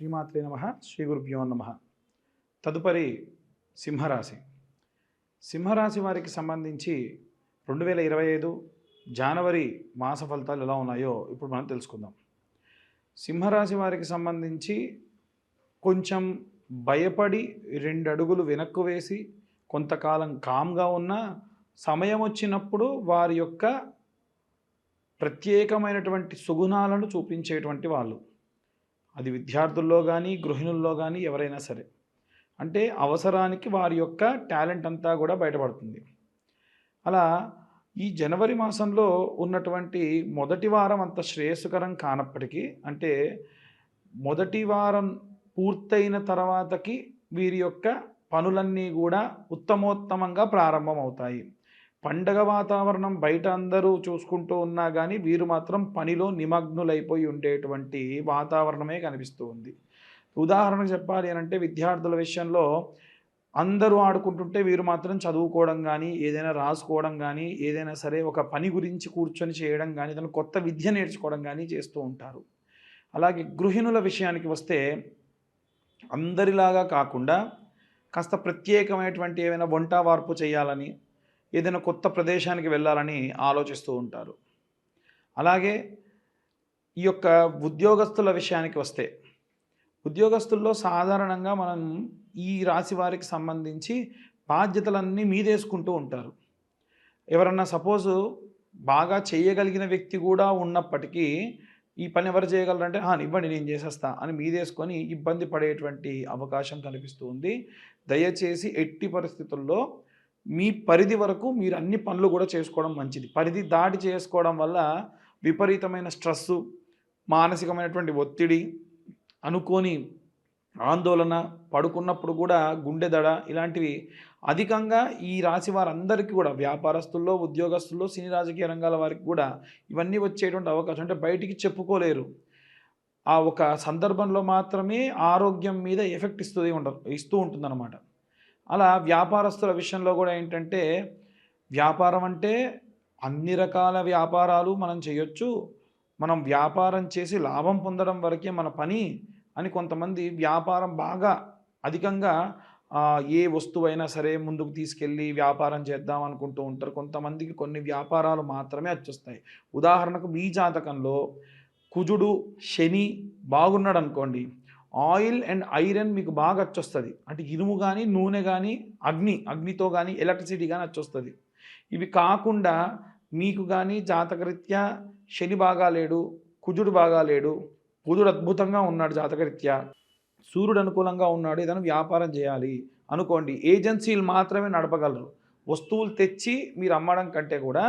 శ్రీమాత్రే నమ శ్రీ గురుభ్యో నమ. తదుపరి సింహరాశి. సింహరాశి వారికి సంబంధించి రెండు వేల ఇరవై ఐదు జనవరి మాస ఫలితాలు ఎలా ఉన్నాయో ఇప్పుడు మనం తెలుసుకుందాం. సింహరాశి వారికి సంబంధించి కొంచెం భయపడి రెండు అడుగులు వెనక్కు వేసి కొంతకాలం కామ్గా ఉన్న సమయం వచ్చినప్పుడు వారి యొక్క ప్రత్యేకమైనటువంటి సుగుణాలను చూపించేటువంటి వాళ్ళు. అది విద్యార్థుల్లో కానీ గృహిణుల్లో కానీ ఎవరైనా సరే. అంటే అవసరానికి వారి యొక్క టాలెంట్ అంతా కూడా బయటపడుతుంది. అలా ఈ జనవరి మాసంలో ఉన్నటువంటి మొదటి వారం అంత శ్రేయస్కరం కానప్పటికీ అంటే మొదటి వారం పూర్తయిన తర్వాతకి వీరి యొక్క పనులన్నీ కూడా ఉత్తమోత్తమంగా ప్రారంభమవుతాయి. పండగ వాతావరణం బయట అందరూ చూసుకుంటూ ఉన్నా కానీ వీరు మాత్రం పనిలో నిమగ్నులైపోయి ఉండేటువంటి వాతావరణమే కనిపిస్తూ ఉంది. ఉదాహరణకు చెప్పాలి అని అంటే విద్యార్థుల విషయంలో అందరూ ఆడుకుంటుంటే వీరు మాత్రం చదువుకోవడం కానీ ఏదైనా రాసుకోవడం కానీ ఏదైనా సరే ఒక పని గురించి కూర్చొని చేయడం కానీ ఏదైనా కొత్త విద్య నేర్చుకోవడం కానీ చేస్తూ ఉంటారు. అలాగే గృహిణుల విషయానికి వస్తే అందరిలాగా కాకుండా కాస్త ప్రత్యేకమైనటువంటి ఏమైనా వంట వార్పు చేయాలని ఏదైనా కొత్త ప్రదేశానికి వెళ్ళాలని ఆలోచిస్తూ ఉంటారు. అలాగే ఈ యొక్క ఉద్యోగస్తుల విషయానికి వస్తే ఉద్యోగస్తుల్లో సాధారణంగా మనం ఈ రాశి వారికి సంబంధించి బాధ్యతలన్నీ మీదేసుకుంటూ ఉంటారు. ఎవరన్నా సపోజు బాగా చేయగలిగిన వ్యక్తి కూడా ఉన్నప్పటికీ ఈ పని ఎవరు చేయగలరంటే ఇవ్వండి నేను చేసేస్తా అని మీదేసుకొని ఇబ్బంది పడేటువంటి అవకాశం కనిపిస్తుంది దయచేసి ఎట్టి పరిస్థితుల్లో మీ పరిధి వరకు మీరు అన్ని పనులు కూడా చేసుకోవడం మంచిది. పరిధి దాటి చేసుకోవడం వల్ల విపరీతమైన స్ట్రెస్సు మానసికమైనటువంటి ఒత్తిడి అనుకోని ఆందోళన పడుకున్నప్పుడు కూడా గుండె దడ ఇలాంటివి అధికంగా ఈ రాశి వారందరికీ కూడా వ్యాపారస్తుల్లో ఉద్యోగస్తుల్లో సినీ రాజకీయ రంగాల వారికి కూడా ఇవన్నీ వచ్చేటువంటి అవకాశం. అంటే బయటికి చెప్పుకోలేరు. ఆ ఒక సందర్భంలో మాత్రమే ఆరోగ్యం మీద ఎఫెక్ట్ ఇస్తుంది ఉండ ఇస్తూ ఉంటుందన్నమాట. అలా వ్యాపారస్తుల విషయంలో కూడా ఏంటంటే వ్యాపారం అంటే అన్ని రకాల వ్యాపారాలు మనం చేయొచ్చు. మనం వ్యాపారం చేసి లాభం పొందడం వరకే మన పని అని కొంతమంది వ్యాపారం బాగా అధికంగా ఏ వస్తువైనా సరే ముందుకు తీసుకెళ్ళి వ్యాపారం చేద్దాం అనుకుంటూ ఉంటారు. కొంతమందికి కొన్ని వ్యాపారాలు మాత్రమే వచ్చేస్తాయి ఉదాహరణకు మీ జాతకంలో కుజుడు శని బాగున్నాడు అనుకోండి ఆయిల్ అండ్ ఐరన్ మీకు బాగా వచ్చొస్తుంది అంటే ఇనుము కానీ నూనె కానీ అగ్ని అగ్నితో కానీ ఎలక్ట్రిసిటీ కానీ వచ్చొస్తుంది ఇవి కాకుండా మీకు కానీ జాతకరీత్యా శని బాగా లేడు కుజుడు బాగా లేడు బుధుడు అద్భుతంగా ఉన్నాడు జాతకరీత్యా సూర్యుడు అనుకూలంగా ఉన్నాడు ఏదైనా వ్యాపారం చేయాలి అనుకోండి ఏజెన్సీలు మాత్రమే నడపగలరు. వస్తువులు తెచ్చి మీరు అమ్మడం కంటే కూడా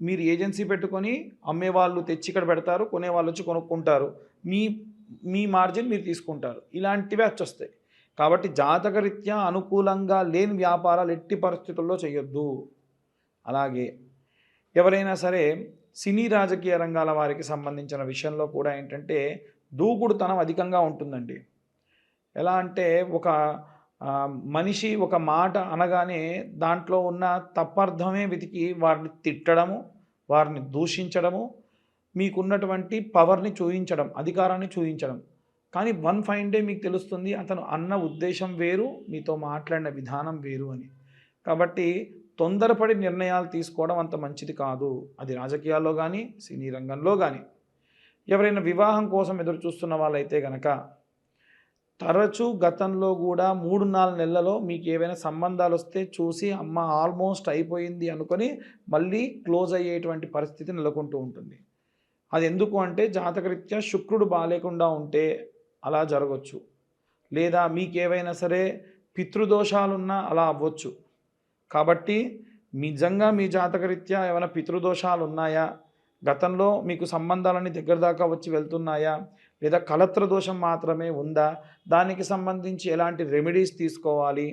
మీరు ఏజెన్సీ పెట్టుకొని అమ్మేవాళ్ళు తెచ్చి ఇక్కడ పెడతారు కొనేవాళ్ళు వచ్చి కొనుక్కుంటారు. మీ మీ మార్జిన్ మీరు తీసుకుంటారు. ఇలాంటివే వచ్చొస్తాయి. కాబట్టి జాతకరీత్యా అనుకూలంగా లేని వ్యాపారాలు ఎట్టి పరిస్థితుల్లో చేయొద్దు. అలాగే ఎవరైనా సరే సినీ రాజకీయ రంగాల వారికి సంబంధించిన విషయంలో కూడా ఏంటంటే దూకుడుతనం అధికంగా ఉంటుందండి. ఎలా అంటే ఒక మనిషి ఒక మాట అనగానే దాంట్లో ఉన్న తప్పర్థమే వెతికి వారిని తిట్టడము వారిని దూషించడము మీకున్నటువంటి పవర్ని చూయించడం అధికారాన్ని చూయించడం. కానీ వన్ ఫైన్ డే మీకు తెలుస్తుంది అతను అన్న ఉద్దేశం వేరు మీతో మాట్లాడిన విధానం వేరు అని. కాబట్టి తొందరపడి నిర్ణయాలు తీసుకోవడం అంత మంచిది కాదు. అది రాజకీయాల్లో కానీ సినీ రంగంలో కానీ ఎవరైనా వివాహం కోసం ఎదురు చూస్తున్న వాళ్ళైతే గనక తరచూ గతంలో కూడా మూడు నాలుగు నెలలలో మీకు ఏవైనా సంబంధాలు వస్తే చూసి అమ్మ ఆల్మోస్ట్ అయిపోయింది అనుకొని మళ్ళీ క్లోజ్ అయ్యేటువంటి పరిస్థితి నెలకొంటూ ఉంటుంది. అది ఎందుకు అంటే జాతకరీత్యా శుక్రుడు బాగాలేకుండా ఉంటే అలా జరగవచ్చు లేదా మీకు ఏవైనా సరే పితృదోషాలున్నా అలా అవ్వచ్చు. కాబట్టి నిజంగా మీ జాతకరీత్యా ఏమైనా పితృదోషాలు ఉన్నాయా గతంలో మీకు సంబంధాలన్నీ దగ్గర దాకా వచ్చి వెళ్తున్నాయా? లేదా కలత్ర దోషం మాత్రమే ఉందా? దానికి సంబంధించి ఎలాంటి రెమెడీస్ తీసుకోవాలి?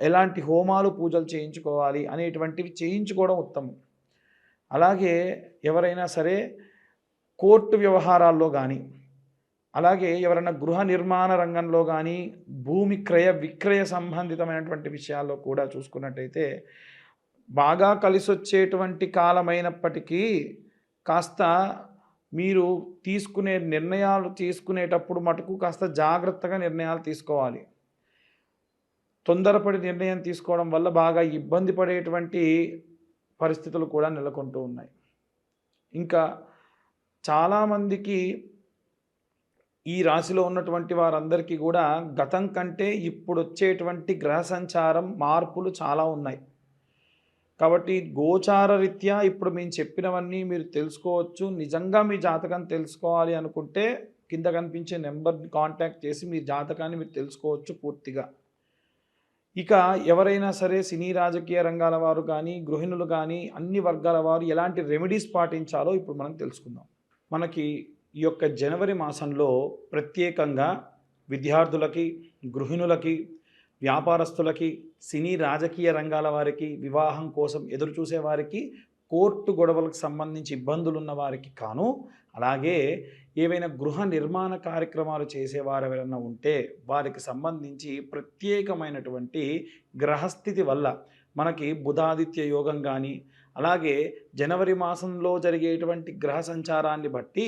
ఎలాంటి హోమాలు పూజలు చేయించుకోవాలి? అనేటువంటివి చేయించుకోవడం ఉత్తమం. అలాగే ఎవరైనా సరే కోర్టు వ్యవహారాల్లో కానీ అలాగే ఎవరైనా గృహ నిర్మాణ రంగంలో కానీ భూమి క్రయ విక్రయ సంబంధితమైనటువంటి విషయాల్లో కూడా చూసుకున్నట్టయితే బాగా కలిసి వచ్చేటువంటి కాలమైనప్పటికీ కాస్త మీరు తీసుకునే నిర్ణయాలు తీసుకునేటప్పుడు మటుకు కాస్త జాగ్రత్తగా నిర్ణయాలు తీసుకోవాలి. తొందరపడి నిర్ణయం తీసుకోవడం వల్ల బాగా ఇబ్బంది పడేటువంటి పరిస్థితులు కూడా నెలకొంటూ ఉన్నాయి. ఇంకా చాలామందికి ఈ రాశిలో ఉన్నటువంటి వారందరికీ కూడా గతం కంటే ఇప్పుడు వచ్చేటువంటి గ్రహ సంచారం మార్పులు చాలా ఉన్నాయి. కాబట్టి గోచార రీత్యా ఇప్పుడు మేము చెప్పినవన్నీ మీరు తెలుసుకోవచ్చు. నిజంగా మీ జాతకం తెలుసుకోవాలి అనుకుంటే కింద కనిపించే నెంబర్ని కాంటాక్ట్ చేసి మీ జాతకాన్ని మీరు తెలుసుకోవచ్చు పూర్తిగా. ఇక ఎవరైనా సరే సినీ రాజకీయ రంగాల వారు కానీ గృహిణులు కానీ అన్ని వర్గాల వారు ఎలాంటి రెమెడీస్ పాటించాలో ఇప్పుడు మనం తెలుసుకుందాం. మనకి ఈ యొక్క జనవరి మాసంలో ప్రత్యేకంగా విద్యార్థులకి గృహిణులకి వ్యాపారస్తులకి సినీ రాజకీయ రంగాల వారికి వివాహం కోసం ఎదురు చూసే వారికి కోర్టు గొడవలకు సంబంధించి ఇబ్బందులు ఉన్న వారికి కాను అలాగే ఏవైనా గృహ నిర్మాణ కార్యక్రమాలు చేసేవారు ఎవరైనా ఉంటే వారికి సంబంధించి ప్రత్యేకమైనటువంటి గ్రహస్థితి వల్ల మనకి బుధాదిత్య యోగం కానీ అలాగే జనవరి మాసంలో జరిగేటువంటి గ్రహ సంచారాన్ని బట్టి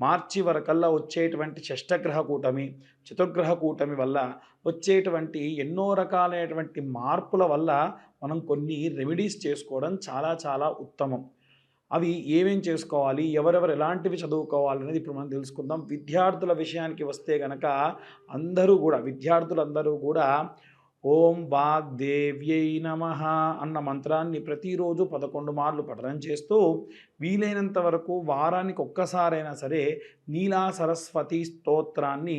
మార్చి వరకల్లా వచ్చేటువంటి షష్టగ్రహ కూటమి చతుర్గ్రహ కూటమి వల్ల వచ్చేటువంటి ఎన్నో రకాలైనటువంటి మార్పుల వల్ల మనం కొన్ని రెమెడీస్ చేసుకోవడం చాలా చాలా ఉత్తమం. అవి ఏమేం చేసుకోవాలి ఎవరెవరు ఎలాంటివి చదువుకోవాలి అనేది ఇప్పుడు మనం తెలుసుకుందాం. విద్యార్థుల విషయానికి వస్తే కనుక అందరూ కూడా విద్యార్థులందరూ కూడా ఓం వాగ్దేవ్యై నమ అన్న మంత్రాన్ని ప్రతిరోజు పదకొండు మార్లు పఠనం చేస్తూ వీలైనంత వరకు వారానికి ఒక్కసారైనా సరే నీలా సరస్వతి స్తోత్రాన్ని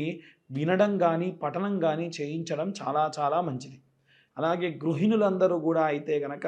వినడం కానీ పఠనం కానీ చేయించడం చాలా చాలా మంచిది. అలాగే గృహిణులందరూ కూడా అయితే గనక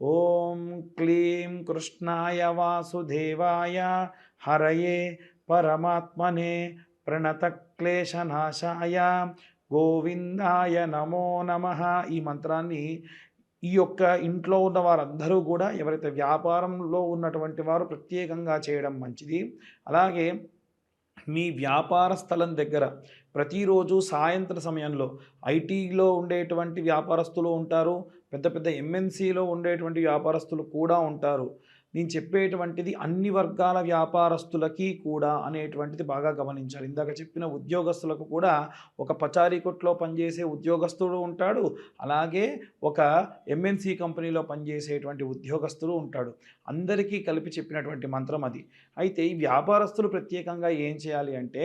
ఓం క్లీం కృష్ణాయ వాసుదేవాయ హరయే పరమాత్మనే ప్రణతక్లేశనాశాయ. గోవిందాయ నమో నమ. ఈ మంత్రాన్ని ఈ యొక్క ఇంట్లో ఉన్న వారందరూ కూడా ఎవరైతే వ్యాపారంలో ఉన్నటువంటి వారు ప్రత్యేకంగా చేయడం మంచిది. అలాగే మీ వ్యాపార స్థలం దగ్గర ప్రతిరోజు సాయంత్ర సమయంలో ఐటీలో ఉండేటువంటి వ్యాపారస్తులు ఉంటారు పెద్ద పెద్ద ఎంఎన్సీలో ఉండేటువంటి వ్యాపారస్తులు కూడా ఉంటారు. నేను చెప్పేటువంటిది అన్ని వర్గాల వ్యాపారస్తులకి కూడా అనేటువంటిది బాగా గమనించాలి. ఇందాక చెప్పిన ఉద్యోగస్తులకు కూడా ఒక పచారీ కొట్లో పనిచేసే ఉద్యోగస్తుడు ఉంటాడు. అలాగే ఒక ఎంఎన్సీ కంపెనీలో పనిచేసేటువంటి ఉద్యోగస్తుడు ఉంటాడు. అందరికీ కలిపి చెప్పినటువంటి మంత్రం అది. అయితే ఈ వ్యాపారస్తులు ప్రత్యేకంగా ఏం చేయాలి అంటే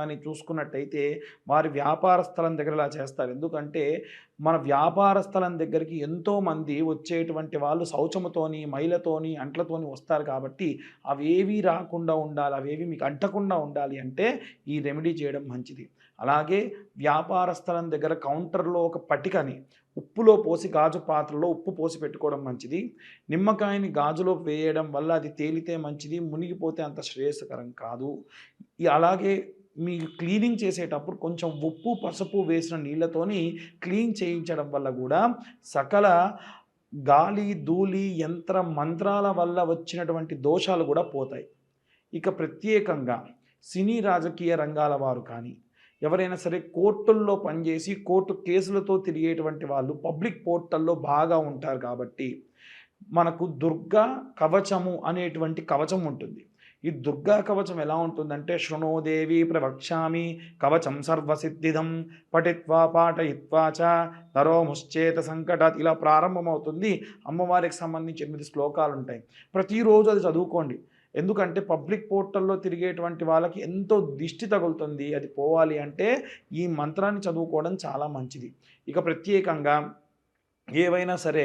కానీ చూసుకున్నట్టయితే వారి వ్యాపార స్థలం దగ్గర ఇలా చేస్తారు. ఎందుకంటే మన వ్యాపార స్థలం దగ్గరికి ఎంతోమంది వచ్చేటువంటి వాళ్ళు శౌచముతోని మైలతోని అంట్లతోని వస్తారు కాబట్టి అవేవి రాకుండా ఉండాలి అవేవి మీకు అంటకుండా ఉండాలి అంటే ఈ రెమెడీ చేయడం మంచిది. అలాగే వ్యాపార స్థలం దగ్గర కౌంటర్లో ఒక పటికని ఉప్పులో పోసి గాజు పాత్రలో ఉప్పు పోసి పెట్టుకోవడం మంచిది. నిమ్మకాయని గాజులో వేయడం వల్ల అది తేలితే మంచిది మునిగిపోతే అంత శ్రేయస్కరం కాదు. అలాగే మీ క్లీనింగ్ చేసేటప్పుడు కొంచెం ఉప్పు పసుపు వేసిన నీళ్ళతోని క్లీన్ చేయించడం వల్ల కూడా సకల గాలి ధూళి యంత్ర మంత్రాల వల్ల వచ్చినటువంటి దోషాలు కూడా పోతాయి. ఇక ప్రత్యేకంగా సినీ రాజకీయ రంగాల వారు కానీ ఎవరైనా సరే కోర్టుల్లో పనిచేసి కోర్టు కేసులతో తిరిగేటువంటి వాళ్ళు పబ్లిక్ పోర్టల్లో బాగా ఉంటారు కాబట్టి మనకు దుర్గా కవచము అనేటువంటి కవచం ఉంటుంది. ఈ దుర్గా కవచం ఎలా ఉంటుందంటే శృణోదేవి ప్రవక్ష్యామి కవచం సర్వసిద్ధిదం పఠిత్వా పాఠయిత్వా చ నరోముశ్చేత సంకటాత్ ఇలా ప్రారంభమవుతుంది. అమ్మవారికి సంబంధించి ఎనిమిది శ్లోకాలు ఉంటాయి ప్రతిరోజు అది చదువుకోండి. ఎందుకంటే పబ్లిక్ పోర్టల్లో తిరిగేటువంటి వాళ్ళకి ఎంతో దిష్టి తగులుతుంది. అది పోవాలి అంటే ఈ మంత్రాన్ని చదువుకోవడం చాలా మంచిది. ఇక ప్రత్యేకంగా ఏవైనా సరే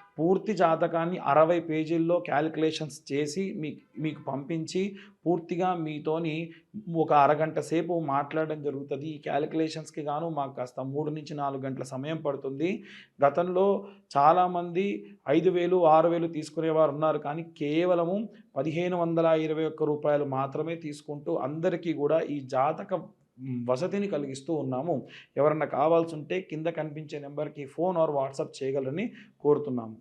పూర్తి జాతకాన్ని అరవై పేజీల్లో క్యాలిక్యులేషన్స్ చేసి మీకు మీకు పంపించి పూర్తిగా మీతోని ఒక అరగంట సేపు మాట్లాడడం జరుగుతుంది. ఈ క్యాలిక్యులేషన్స్కి గాను మాకు కాస్త మూడు నుంచి నాలుగు గంటల సమయం పడుతుంది. గతంలో చాలామంది ఐదు వేలు ఆరు వేలు తీసుకునేవారు ఉన్నారు. కానీ కేవలము పదిహేను వందల ఇరవై ఒక్క రూపాయలు మాత్రమే తీసుకుంటూ అందరికీ కూడా ఈ జాతక వసతిని కలిగిస్తూ ఉన్నాము. ఎవరన్నా కావాల్సి ఉంటే కింద కనిపించే నెంబర్కి ఫోన్ ఆర్ వాట్సాప్ చేయగలరని కోరుతున్నాము.